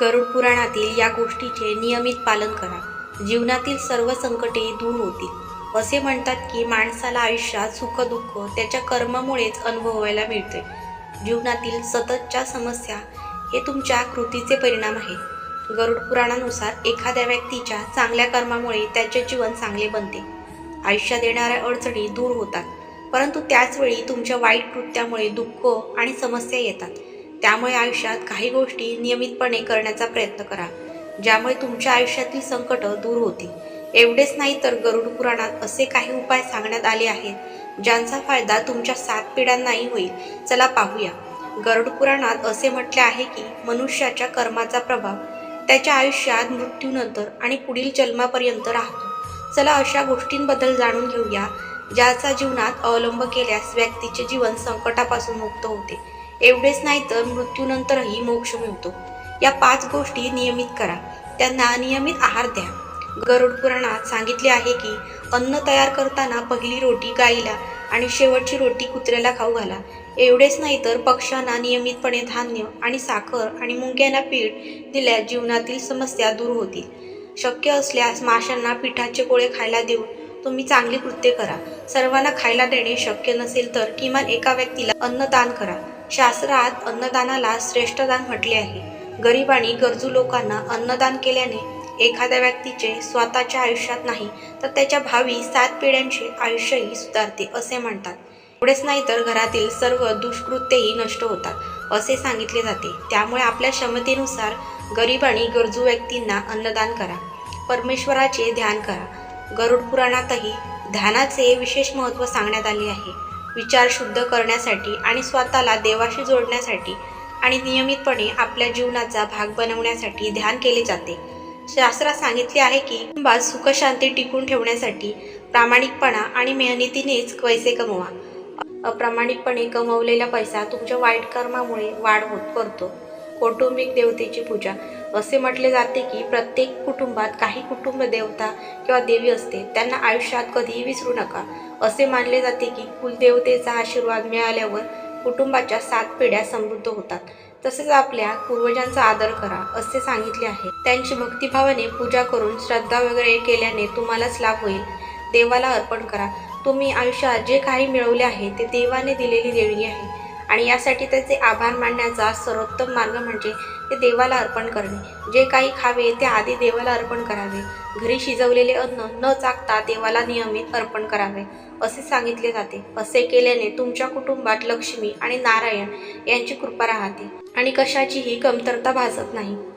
गरुड पुराणातील या गोष्टीचे नियमित पालन करा. जीवनातील सर्व संकटे दूर होतील. असे म्हणतात की माणसाला आयुष्यात सुखदुःख त्याच्या कर्मामुळेच अनुभवायला मिळते जीवनातील सततच्या समस्या हे तुमच्या कृतीचे परिणाम आहेत. गरुड पुराणानुसार एखाद्या व्यक्तीच्या चांगल्या कर्मामुळे त्याचे जीवन चांगले बनते. आयुष्यात येणाऱ्या अडचणी दूर होतात. परंतु त्याचवेळी तुमच्या वाईट कृत्यामुळे दुःख आणि समस्या येतात. त्यामुळे आयुष्यात काही गोष्टी नियमितपणे करण्याचा प्रयत्न करा ज्यामुळे तुमच्या आयुष्यातील संकट दूर होतील. एवढेच नाही तर गरुड पुराणात असे काही उपाय सांगण्यात आले आहेत ज्यांचा फायदा तुमच्या सात पिढ्यांनाही होईल. चला पाहूया. गरुड पुराणात असे म्हटले आहे की मनुष्याच्या कर्माचा प्रभाव त्याच्या आयुष्यात मृत्यूनंतर आणि पुढील जन्मापर्यंत राहतो. चला अशा गोष्टींबद्दल जाणून घेऊया ज्याचा जीवनात अवलंब केल्यास व्यक्तीचे जीवन संकटापासून मुक्त होते. एवढेच नाही तर मृत्यूनंतरही मोक्ष मिळतो. या पाच गोष्टी नियमित करा. त्यांना नियमित आहार द्या. गरुड पुराणात सांगितले आहे की अन्न तयार करताना पहिली रोटी गाईला आणि शेवटची रोटी कुत्र्याला खाऊ घाला. एवढेच नाही तर पक्ष्यांना नियमितपणे धान्य आणि साखर आणि मुंग्यांना पीठ दिल्यास जीवनातील समस्या दूर होतील. शक्य असल्यास माशांना पिठाचे गोळे खायला देऊन तुम्ही चांगली कृत्य करा. सर्वांना खायला देणे शक्य नसेल तर किमान एका व्यक्तीला अन्नदान करा. शास्त्रात अन्नदानाला श्रेष्ठ दान म्हटले आहे. गरीब आणि गरजू लोकांना अन्नदान केल्याने एखाद्या व्यक्तीचे स्वतःच्या आयुष्यात नाही तर त्याच्या भावी सात पिढ्यांचे आयुष्यही सुधारते असे म्हणतात. एवढेच नाही तर घरातील सर्व दुष्कृत्यही नष्ट होतात असे सांगितले जाते. त्यामुळे आपल्या क्षमतेनुसार गरीब आणि गरजू व्यक्तींना अन्नदान करा. परमेश्वराचे ध्यान करा. गरुड पुराणातही ध्यानाचे विशेष महत्त्व सांगण्यात आले आहे. विचार शुद्ध करण्यासाठी आणि स्वतःला देवाशी जोडण्यासाठी आणि नियमितपणे आपल्या जीवनाचा भाग बनवण्यासाठी ध्यान केले जाते. शास्त्रात सांगितले आहे की कुटुंबात सुखशांती टिकून ठेवण्यासाठी प्रामाणिकपणा आणि मेहनतीनेच पैसे कमवा. अप्रामाणिकपणे कमवलेला पैसा तुमच्या वाईट कर्मामुळे वाढ होत करतो. कौटुंबिक देवतेची पूजा. असे म्हटले जाते की प्रत्येक कुटुंबात काही कुटुंब देवता किंवा देवी असते त्यांना आयुष्यात कधीही विसरू नका. असे मानले जाते की कुलदेवतेचा आशीर्वाद मिळाल्यावर कुटुंबाच्या सात पिढ्या समृद्ध होतात. तसेच आपल्या पूर्वजांचा आदर करा असे सांगितले आहे. त्यांची भक्तिभावाने पूजा करून श्रद्धा वगैरे केल्याने तुम्हालाच लाभ होईल. देवाला अर्पण करा. तुम्ही आयुष्यात जे काही मिळवले आहे ते देवाने दिलेली देणगी आहे. आणि यासाठी त्याचे आभार मानण्याचा सर्वोत्तम मार्ग म्हणजे ते देवाला अर्पण करणे. जे काही खावे ते आधी देवाला अर्पण करावे. घरी शिजवलेले अन्न न चाकता देवाला नियमित अर्पण करावे असे सांगितले जाते. असे केल्याने तुमच्या कुटुंबात लक्ष्मी आणि नारायण यांची कृपा राहते आणि कशाचीही कमतरता भासत नाही.